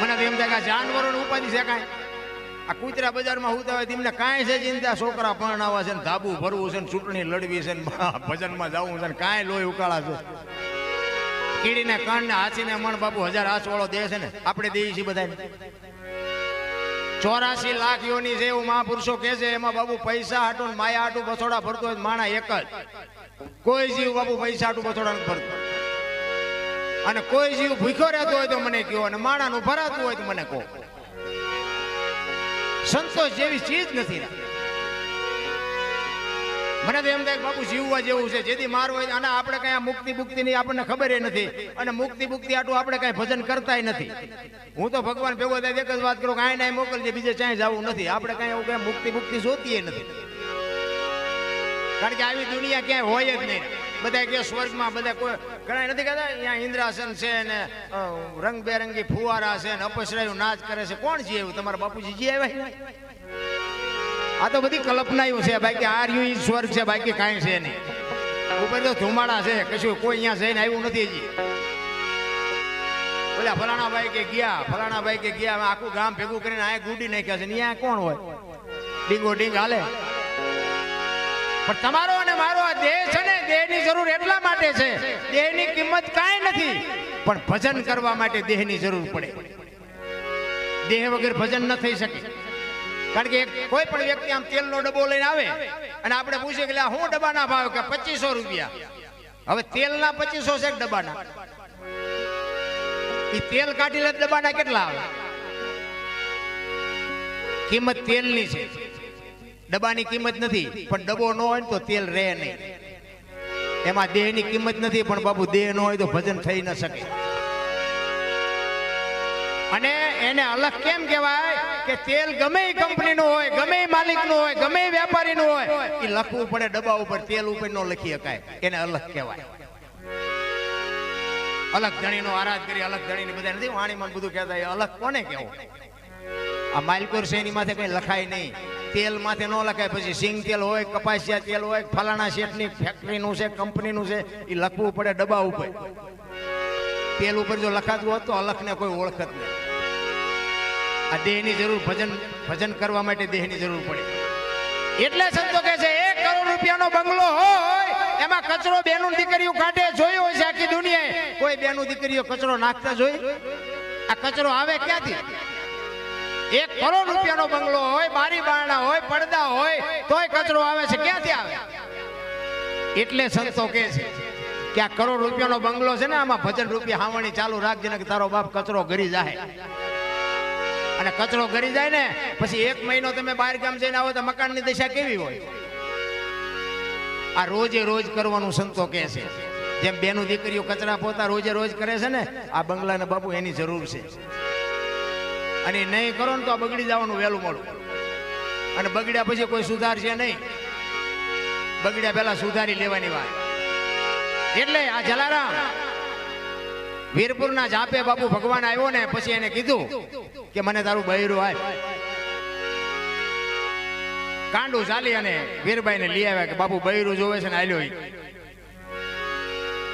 મને તો એમ થાય કે જાનવરો ઉપાધિ છે કાંઈ આ કૂતરા બજારમાં હોતા હોય તેમને કાંઈ છે ચિંતા? છોકરા પરણાવા છે ને ધાબુ ભરવું છે ને ચૂંટણી લડવી છે ને ભજનમાં જવું છે ને કાંઈ લોહી ઉકાળા છે. કીડીને કણને હાથીને મણ બાપુ હજાર હાથવાળો દે છે ને, આપણે દઈએ છીએ બધાને. ચોરાસી લાખ યોની છે એવું મહાપુરુષો કહે છે, એમાં બાબુ પૈસા હાટું માયા હાટું બસોડા ભરતો હોય માણા એક જ. કોઈ જીવ બાબુ પૈસા હાટું બસોડા નથી ભરતો. અને કોઈ જીવ ભૂખ્યો રહેતો હોય તો મને કહો અને માણાનું ભરાતું હોય તો મને કહો. સંતોષ જેવી ચીજ નથી મને તો એમ થાય બાપુ જીવવા જેવું છે, જેથી મારું હોય, અને આપણે કઈ મુક્તિ મુક્તિ ની આપણને ખબર નથી, અને મુક્તિ મુક્તિ આટલું આપણે કઈ ભજન કરતાય નથી. હું તો ભગવાન ભેગો થાય એક જ વાત કરું કાંઈ નાય મોકલજે, બીજે ક્યાંય જવું નથી. આપણે કઈ એવું કઈ મુક્તિ મુક્તિ જોતીય નથી. કારણ કે આવી દુનિયા ક્યાંય હોય જ નહીં. બધા કે સ્વર્ગમાં બધા કોઈ ઘણા નથી કહેતા, અહીંયા ઇન્દ્રાસન છે ને રંગબેરંગી ફુવારા છે ને, અપસરાયું નાચ કરે છે. કોણ છે એવું? તમારા બાપુજી જી આવ્યા આ તો બધી કલ્પનાયું છે, બાકી આ રહ્યું સ્વર્ગ છે, બાકી કાંઈ છે નહીં. ઉપર તો ધુમાડા છે, કશું કોઈ અહીંયા જઈને આવ્યું નથી હજી. બોલ્યા ફલાણા ભાઈ કે ગયા, ફલાણા ભાઈ કે ગયા, આખું ગામ ભેગું કરીને આ ગુડી નાખ્યા છે, ને અહીંયા કોણ હોય? ડીંગો ડીંગ હાલે. પણ તમારો અને મારો આ દેહ છે ને જરૂર એટલા માટે છે, દેહની કિંમત કાંઈ નથી, પણ ભજન કરવા માટે દેહની જરૂર પડે. દેહ વગર ભજન ન થઈ શકે. કારણ કે કોઈ પણ વ્યક્તિ આમ તેલનો ડબ્બો લઈને આવે અને આપણે પૂછીએ કે હું ડબ્બાના ભાવ કે પચીસો રૂપિયા? હવે તેલના પચીસો છે ડબ્બાના? એ તેલ કાઢી લે ડબ્બાના કેટલા આવે? કિંમત તેલની છે. ડબ્બાની કિંમત નથી, પણ ડબ્બો ન હોય તો તેલ રહે નહીં. એમાં દેહની કિંમત નથી, પણ બાબુ દેહ ન હોય તો ભજન થઈ ન શકે. અને એને અલગ કેમ કહેવાય કે તેલ ગમે કંપની કંપનીનું હોય, ગમે માલિક માલિકનું હોય, ગમે વેપારી વેપારીનું હોય એ લખવું પડે ડબ્બા ઉપર, તેલ ઉપર ન લખી શકાય. એને અલગ કહેવાય. અલગ ધણીનો આરાધ કરી, અલગ ધણીને બધા નથી, વાણીમાં બધું કહેતા અલગ કોને કહેવું? આ માલકોર છે માથે કઈ લખાય નહીં. તેલ માથે ન લખાય. પછી સિંગ તેલ હોય, કપાસિયા તેલ હોય, ફલાણા શેઠની ફેક્ટરીનું છે કંપનીનું છે એ લખવું પડે ડબ્બા ઉપર. તેલ ઉપર જો લખાતું હોત તો અલખને કોઈ ઓળખત નહીં. આ દેહની જરૂર ભજન ભજન કરવા માટે દેહની જરૂર પડે. એટલે સંતો કહે છે, એક કરોડ રૂપિયાનો બંગલો હોય, એમાં કચરો બેનું દીકરીઓ કાઢે જોયો છે આખી દુનિયાએ. કોઈ બેનું દીકરીઓ કચરો નાખતા જોઈ? આ કચરો આવે ક્યાંથી? એક કરોડ રૂપિયાનો બંગલો હોય, બારી બારણા હોય, પડદા હોય, તોય કચરો આવે છે, ક્યાંથી આવે? એટલે સંતો કહે છે કે આ કરોડ રૂપિયાનો બંગલો છે ને, આમાં ભજન રૂપિયા હાવણી ચાલુ રાખજે ને કે તારો બાપ કચરો ગરી જાય. અને કચરો ગરી જાય ને, પછી એક મહિનો તમે બહાર ગામ જઈને આવો તો મકાનની દશા કેવી હોય? આ રોજે રોજ કરવાનું સંતો કહે છે. જેમ બેનું દીકરીઓ કચરા પોતા રોજે રોજ કરે છે ને, આ બંગલાને બાપુ એની જરૂર છે. અને નહીં કરો ને તો આ બગડી જવાનું વહેલું મોડું. અને બગડ્યા પછી કોઈ સુધાર છે નહીં. બગડ્યા પહેલા સુધારી લેવાની વાત. એટલે આ જલારામ, વીરપુરના જાપે બાપુ ભગવાન આવ્યો ને પછી એને કીધું કે મને તારું બૈરું આપ કાંડું ચાલી અને વીરબાઈને લઈ આવ્યા કે બાપુ બૈરું જોવે છે ને આલ્યો. ઈ.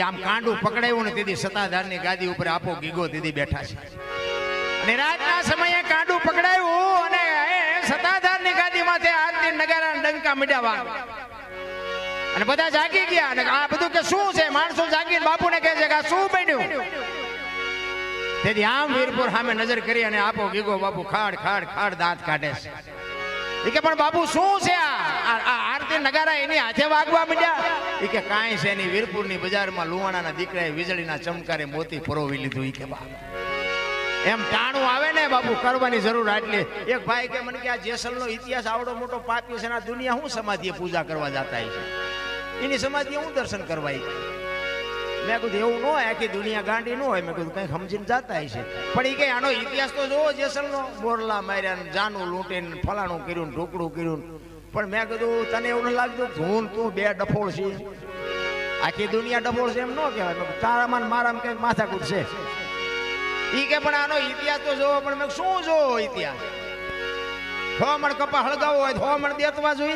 આમ કાંડું પકડાયું ને તેથી સત્તાધારની ગાદી ઉપર આપો ગીગો દીદી બેઠા છે. અને રાતના સમયે કાંડું પકડાયું અને એ સત્તાધારની ગાદી માંથી આરતી નગારા ડંકા મીડાવા અને બધા જાગી ગયા અને આ બધું કે શું છે? માણસો જાગીને બાપુને કહે છે કે શું બન્યું? તેથી આમ વીરપુર સામે નજર કરી અને આપો ગીગો બાપુ ખાડ ખાડ ખાડ દાંત કાઢે છે. એ કે, પણ બાપુ શું છે આ- આ આરતી નગારા એની હાથે વાગવા માંડ્યા? એ કે, કાંઈ છે એની વીરપુરની બજારમાં લુવાણાના દીકરાએ વીજળીના ચમકારે મોતી પરોવી લીધું. એ કે, બાપ. એમ ટાણું આવે ને બાપુ, કરવાની જરૂર આટલી. એક ભાઈ કે, મને કે આ જેસલનો ઇતિહાસ આવડો મોટો પાપી છે આ દુનિયા હું સમાધિએ પૂજા કરવા જતા છે એની સમાધિએ હું દર્શન કરવા મેં કીધું, એવું ન હોય, આખી દુનિયા ગાંડી ન હોય. મેં કીધું, કંઈક સમજીને જતા હશે. પણ એ કે, આનો ઇતિહાસ તો જોવો જેસલનો. બોરલા માર્યા જાનું લૂંટીને ફલાણું કર્યું ઢોકળું કર્યું પણ મેં કીધું, તને એવું ન લાગતું ધૂન તું બે ડફોળ છે. આખી દુનિયા ડફોળ છે એમ ન કહેવાય. તારામાં મારામાં કંઈક માથાકૂટ છે. ઈ કે પણ આનો ઇતિહાસ તો જોવો, પણ મેં શું જોવો ઇતિહાસ? હોમણ કપા હળગાવો હોય હોમણ દેતવા જોઈ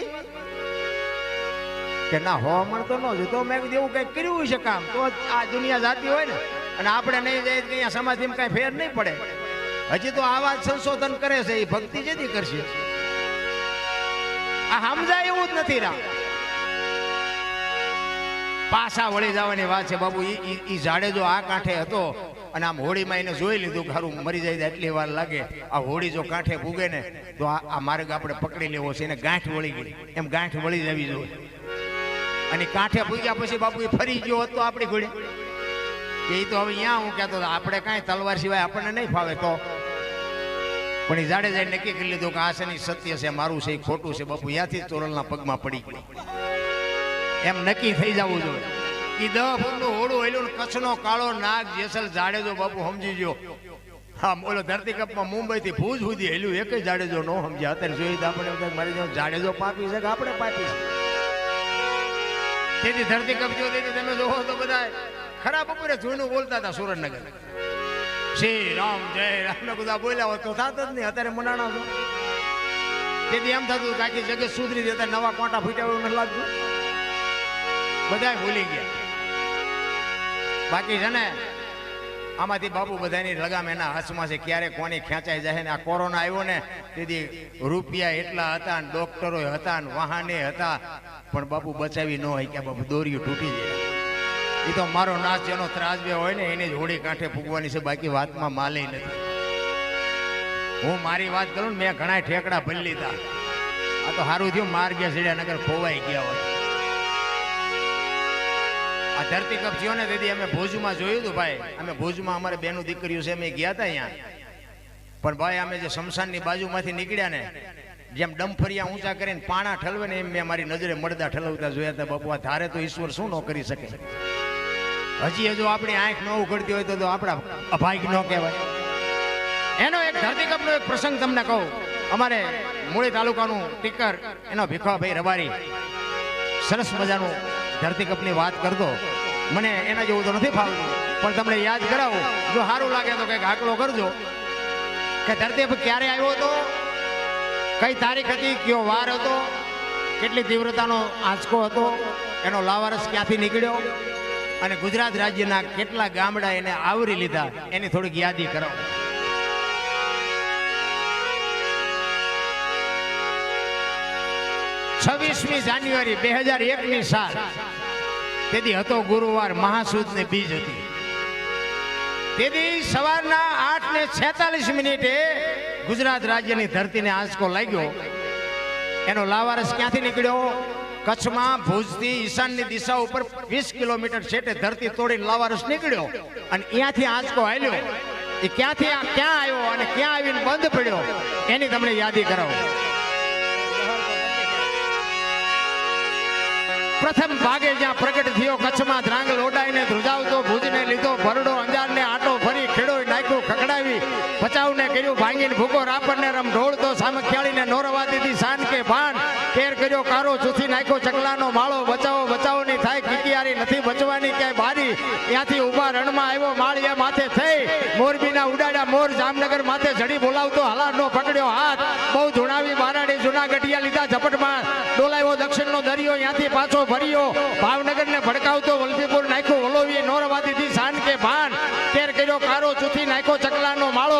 કે ના, હોમણ તો ન જોઈ તો મેં એવું કંઈક કર્યું છે કામ? તો આ દુનિયા જાતી હોય ને, અને આપણે નહીં તો અહીંયા સમાધિમાં કાંઈ ફેર નહીં પડે. હજી તો આવા જ સંશોધન કરે છે એ ભક્તિ જેથી કરશે. આ સમજાય એવું જ નથી રામ. પાછા વળી જવાની વાત છે, બાબુ, ઈ- ઈ જાડેજો આ કાંઠે હતો અને આમ હોળીમાં એને જોઈ લીધું કે સારું મરી જાય એટલી વાર લાગે. આ હોળી જો કાંઠે ભૂગે ને, તો આ માર્ગ આપણે પકડી લેવો છે, એને ગાંઠ વળી ગઈ. એમ ગાંઠ વળી જવી જોઈએ. અને કાંઠે ભૂગ્યા પછી બાપુ એ ફરી ગયો હોત આપણી ઘોડે. એ તો હવે અહીંયા હું કહેતો આપણે કાંઈ તલવાર સિવાય આપણને નહીં ફાવે તો. પણ એ જાડેજાએ નક્કી કરી લીધું કે આ છે સત્ય છે, મારું છે, એ ખોટું છે. બાપુ ત્યાંથી જ ચોરલના પગમાં પડી ગયો એમ નક્કી થઈ જવું જોઈએ. ઈ દહ ફૂટનું હોડું હેલું કચ્છનો કાળો નાગ જેસલ જાડેજો બાપુ સમજી ગયો. હા બોલો ધરતીકપમાં મુંબઈ થી ભુજ સુધી હેલું એક જાડેજો નો સમજ્યા. અત્યારે જોઈએ તો આપણે મારી જેમ જાડેજો પાપી છે કે આપણે પાપી છે? તેથી ધરતીકપ જો તેથી તમે જોવો તો બધા ખરાબ બપોરે જૂનું બોલતા હતા સુરેન્દ્રનગર. શ્રી રામ, જય રામ. બધા બોલ્યા હોત તો થાત જ નહીં, અત્યારે મનાણા છો. તેથી એમ થતું કાકી જગત સુધરી જતા નવા કોટા ફૂટ્યા એવું નથી લાગતું. બધા ભૂલી ગયા. બાકી છે ને, આમાંથી બાપુ બધાની લગામ એના હાથમાં છે. ક્યારે કોની ખેંચાઈ જાય ને, આ કોરોના આવ્યો ને, તેથી રૂપિયા એટલા હતા ને, ડોક્ટરો હતા ને, વાહને હતા, પણ બાપુ બચાવી ન હોય કે બાપુ દોરીયું તૂટી જાય એ તો મારો નાશ જેનો ત્રાસ બે હોય ને, એને જ હોળી કાંઠે ફૂગવાની છે, બાકી વાતમાં માલે નથી. હું મારી વાત કરું ને, મેં ઘણા ઠેકડા ભરી લીધા. આ તો સારું થયું માર ગયા સીડ્યા નગર ખોવાઈ ગયા હોય. આ ધરતી કપ થયો ને દીદી, અમે ભુજમાં જોયું હતું ભાઈ. અમે ભુજમાં અમારે બેનું દીકરીઓ છે, અમે ગયા હતા અહીંયા. પણ ભાઈ, અમે જે શમશાનની બાજુમાંથી નીકળ્યા ને, જેમ ડમફરિયા ઊંચા કરીને પાણા ઠલવે ને એમ મેં મારી નજરે મળદા ઠલવતા જોયા હતા બાપુ ધારે તો ઈશ્વર શું ન કરી શકે? હજી હજુ આપણી આંખ ન ઉઘડતી હોય તો આપણા અભાગ્ય ન કહેવાય. એનો એક ધરતીકપનો એક પ્રસંગ તમને કહું. અમારે મૂળી તાલુકાનું ટીકર, એનો ભીખાભાઈ રબારી. સરસ મજાનું ધરતીકપની વાત કરતો, મને એના જેવું તો નથી ફાવતું. પણ તમને યાદ કરાવું, જો સારું લાગે તો કંઈક આકલો કરજો. કે ધરતી પર ક્યારે આવ્યો હતો? કઈ તારીખ હતી? કયો વાર હતો? કેટલી તીવ્રતાનો આંચકો હતો? એનો લાવારસ ક્યાંથી નીકળ્યો? અને ગુજરાત રાજ્યના કેટલા ગામડા એને આવરી લીધા? એની થોડીક યાદી કરાવો. છવ્વીસમી જાન્યુઆરી બે હજાર એકની સાલ. તેથી હતો ગુરુવાર મહાસુદ ને બીજ હતી. તેથી સવારના આઠ ને છેતાલીસ મિનિટે ગુજરાત રાજ્યની ધરતીને આંચકો લાગ્યો. એનો લાવારસ ક્યાંથી નીકળ્યો? કચ્છમાં ભુજથી ઈશાનની દિશા ઉપર વીસ કિલોમીટર છેટે ધરતી તોડીને લાવારસ નીકળ્યો અને ત્યાંથી આંચકો આવ્યો એ ક્યાંથી આ ક્યાં આવ્યો અને ક્યાં આવીને બંધ પડ્યો, એની તમને યાદી કરાવો. પ્રથમ ભાગે જ્યાં પ્રગટ થયો, કચ્છમાં ધ્રાંગ લોડાઈને ધ્રુજાવતો, ભુજને લીધો, ભરડો, અંજારને આટો ફરી ખેડો નાખ્યું ખકડાવી બચાવને કર્યું, ભાંગીને ભૂકો, રાપરને રમ ઢોળતો સામખિયાળીને નોરવા દીધી સાન કે ભાન, કેર કર્યો, કારો ચૂથી નાખ્યો, ચકલાનો માળો, બચાવો બચાવની થાય, કિકિયારી નથી બચવાની ક્યાંય બારી, ત્યાંથી ઊભા રણમાં આવ્યો, માળિયા માથે થઈ, મોરબીના ઉડાડ્યા મોર જામનગર માથે જડી બોલાવતો, હલારનો પકડ્યો હાથ, બહુ ધુણાવી, બારાડી જૂના ગઢિયા લીધા, ઝપટમાં દક્ષિણનો દરિયો ત્યાંથી પાછો ભર્યો ભાવનગરને ભડકાવતો વલભીપુર નાખ્યો વલોવી નોરવાદીથી સાન કે ભાન. કેર કર્યો કારો, ચૂથી નાખ્યો ચકલાનો માળો.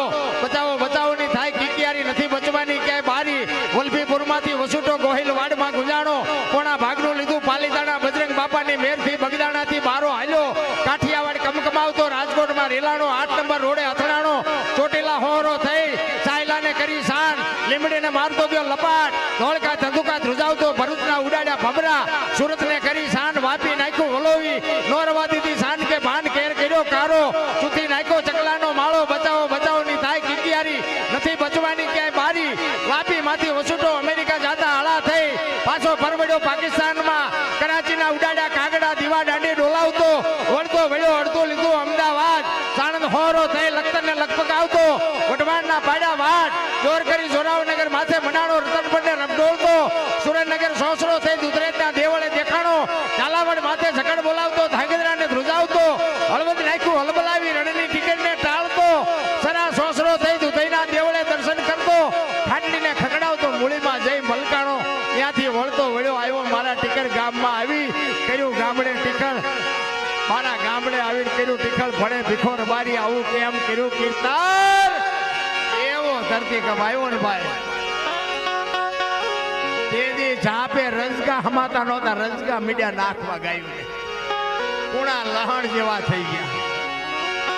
ઉડાડ્યા ભમરા. સુરતને કરી શાન વાપી નાખ્યું વલોવી નોરવા દીધી શાન કે ભાન કેર કર્યો કારો ચૂથી નાખ્યો ચકલાનો માળો બચાવો બચાવની થાય કિકિયારી નથી બચવાની ક્યાંય બારી વાપી માંથી વસુટો અમેરિકા જાતા હાળા થઈ પાછો પરવડ્યો પાકિસ્તાનમાં કરાચીના ઉડાડ્યા કાગડા દીવા દાંડી ડોલાવતો વળતો વળ્યો અડધો લીધો અમદાવાદ સાણંદ હોરો થઈ લખતરને લગભગ આવતો વઢવાણના પાડા વાટ જોર કરી જોરાવનગર માથે મનાણો રતનપરને રમડોળતો સોસરો થઈ દુધરેજના દેવળે દેખાણો. ઝાલાવડ માથે ઝકડ બોલાવતો, ધાંગધ્રાને ધ્રુજાવતો, હળવદ નાખ્યું હલબલાવી રણની ટિકિટને ટાળતો. સરા સોસરો થઈ દુધઈના દેવળે દર્શન કરતો. ખાટલીને ખકડાવતો મૂળીમાં જઈ મલકાણો. ત્યાંથી વળતો વળ્યો, આવ્યો મારા ટિકિટ ગામમાં આવી. કર્યું ગામડે ટીકર. મારા ગામડે આવીને કર્યું ટીખળ ભણે ભીખોર રબારી, આવું કેમ કર્યું કીર્તન? ધરતી કમાયો ને ભાઈ. જાપે રજગા હમાતા નહોતા. રજગા મીડિયા નાખવા ગાયું ને પૂણા લહણ જેવા થઈ ગયા.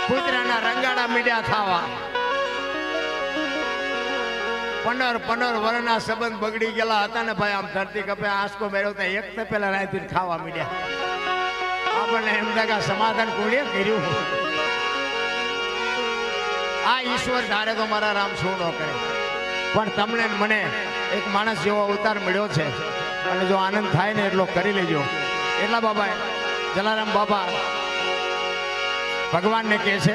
કૂતરાના રંગાડા મીડિયા થાવા. પંદર પંદર વર્ષના સંબંધ બગડી ગયેલા હતા ને ભાઈ, આમ ધરતી કપે આંસકો મેળવતા એક તો પેલા રાયથી ખાવા મીડ્યા. આપણને એમ લાગે સમાધાન કોણે કર્યું? આ ઈશ્વર ધારે તો મારા રામ શું ન કરે. પણ તમને મને એક માણસ જેવો અવતાર મળ્યો છે. અને જો આનંદ થાય ને એટલો કરી લેજો. એટલા બાબા જલારામ બાબા, ભગવાનને કહે છે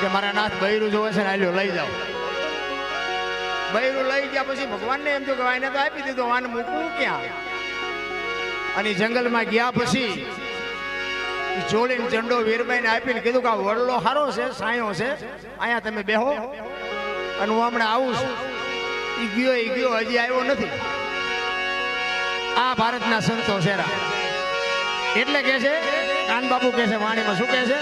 કે મારા નાથ બૈરું જોવે છે ને આલ્યો, લઈ જાઓ. બૈરું લઈ ગયા પછી ભગવાનને એમ કે આને તો આપી દીધું, વાન મૂકવું ક્યાં? અને જંગલમાં ગયા પછી જોડીને ઝંડો વીરબાઈને આપીને કીધું કે આ વડલો સારો છે, સાયો છે, અહીંયા તમે બેહો. અને હું હમણાં આવું છું. ઈ ગયો ઈ ગયો, હજી આવ્યો નથી. આ ભારતના સંતો શેરા. એટલે કે છે કાનબાપુ કે છે વાણીમાં શું કે છે?